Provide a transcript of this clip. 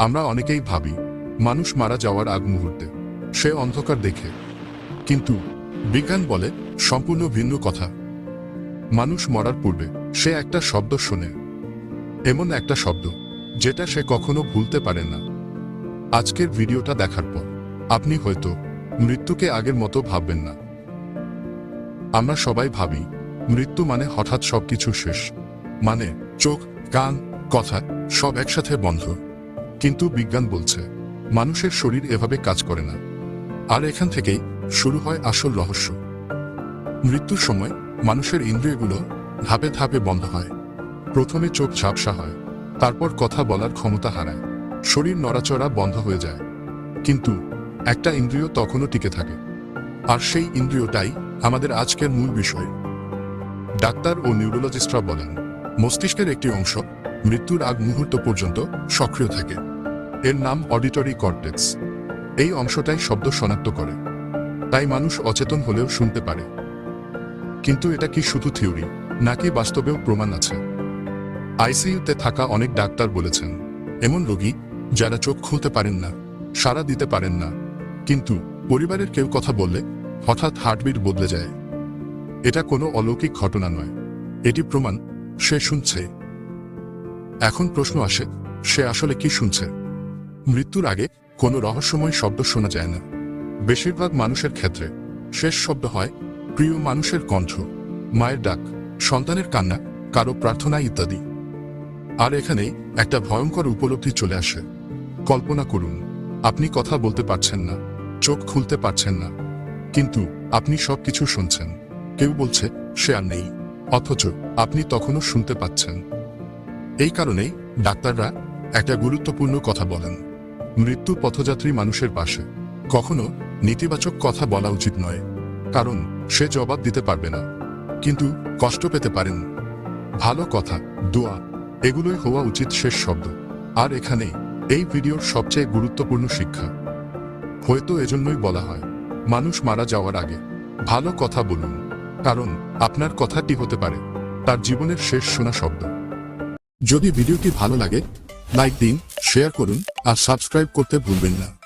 আমরা অনেকেই ভাবি, মানুষ মারা যাওয়ার আগ মুহূর্তে, সে অন্ধকার দেখে। কিন্তু বিজ্ঞান বলে সম্পূর্ণ ভিন্ন কথা। মানুষ মরার পূর্বে সে একটা শব্দ শোনে। এমন একটা শব্দ, যেটা সে কখনো ভুলতে পারে না। আজকের ভিডিওটা দেখার পর, আপনি হয়তো মৃত্যুকে আগের মতো ভাববেন না। আমরা সবাই ভাবি, মৃত্যু মানে হঠাৎ সবকিছু শেষ। মানে চোখ, কান, কথা সব একসাথে বন্ধ। কিন্তু বিজ্ঞান বলছে, মানুষের শরীর এভাবে কাজ করে না। আর এখান থেকেই শুরু হয় আসল রহস্য। মৃত্যুর সময় মানুষের ইন্দ্রিয়গুলো ধাপে ধাপে বন্ধ হয়। প্রথমে চোখ ঝাপসা হয়, তারপর কথা বলার ক্ষমতা হারায়। শরীর নড়াচড়া বন্ধ হয়ে যায়। কিন্তু একটা ইন্দ্রিয় তখনও টিকে থাকে। আর সেই ইন্দ্রিয়টাই আমাদের আজকের মূল বিষয়। ডাক্তার ও নিউরোলজিস্টরা বলেন, মস্তিষ্কের একটি অংশ মৃত্যুর আগ মুহূর্ত পর্যন্ত সক্রিয় থাকে। এর নাম অডিটরি কর্টেক্স এই অংশটাই শব্দ শনাক্ত করে। তাই মানুষ অচেতন হলেও শুনতে পারে। কিন্তু এটা কি শুধু থিওরি, নাকি বাস্তবেও প্রমাণ আছে? আইসিইউতে থাকা অনেক ডাক্তার বলেছেন, এমন রোগী যারা চোখ খুলতে পারেন না, সাড়া দিতে পারেন না। কিন্তু পরিবারের কেউ কথা বললে হঠাৎ হার্টবিট বদলে যায়। এটা কোনো অলৌকিক ঘটনা নয়। এটি প্রমাণ সে শুনছে। এখন প্রশ্ন আসে, সে আসলে কি শুনছে? মৃত্যুর আগে কোনো রহস্যময় শব্দ শোনা যায় না। বেশিরভাগ মানুষের ক্ষেত্রে শেষ শব্দ হয়, প্রিয় মানুষের কণ্ঠ, মায়ের ডাক, সন্তানের কান্না, কারও প্রার্থনা ইত্যাদি। আর এখানে একটা ভয়ঙ্কর উপলব্ধি চলে আসে। কল্পনা করুন, আপনি কথা বলতে পারছেন না, চোখ খুলতে পারছেন না, কিন্তু আপনি সবকিছু শুনছেন। কেউ বলছে, সে আর নেই, অথচ আপনি তখনও শুনতে পাচ্ছেন। এই কারণেই ডাক্তাররা একটা গুরুত্বপূর্ণ কথা বলেন। মৃত্যু পথযাত্রী মানুষের পাশে। কখনো নেতিবাচক কথা বলা উচিত নয়, কারণ সে জবাব দিতে পারবে না। কিন্তু কষ্ট পেতে পারেন। ভালো কথা, দোয়া, এগুলোই হওয়া উচিত শেষ শব্দ। আর এখানে এই ভিডিওর সবচেয়ে গুরুত্বপূর্ণ শিক্ষা। হয়তো এজন্যই বলা হয়, মানুষ মারা যাওয়ার আগে ভালো কথা বলুন। কারণ আপনার কথাটি হতে পারে, তার জীবনের শেষ শোনা শব্দ। যদি ভিডিওটি ভালো লাগে লাইক দিন শেয়ার করুন আর সাবস্ক্রাইব করতে ভুলবেন না।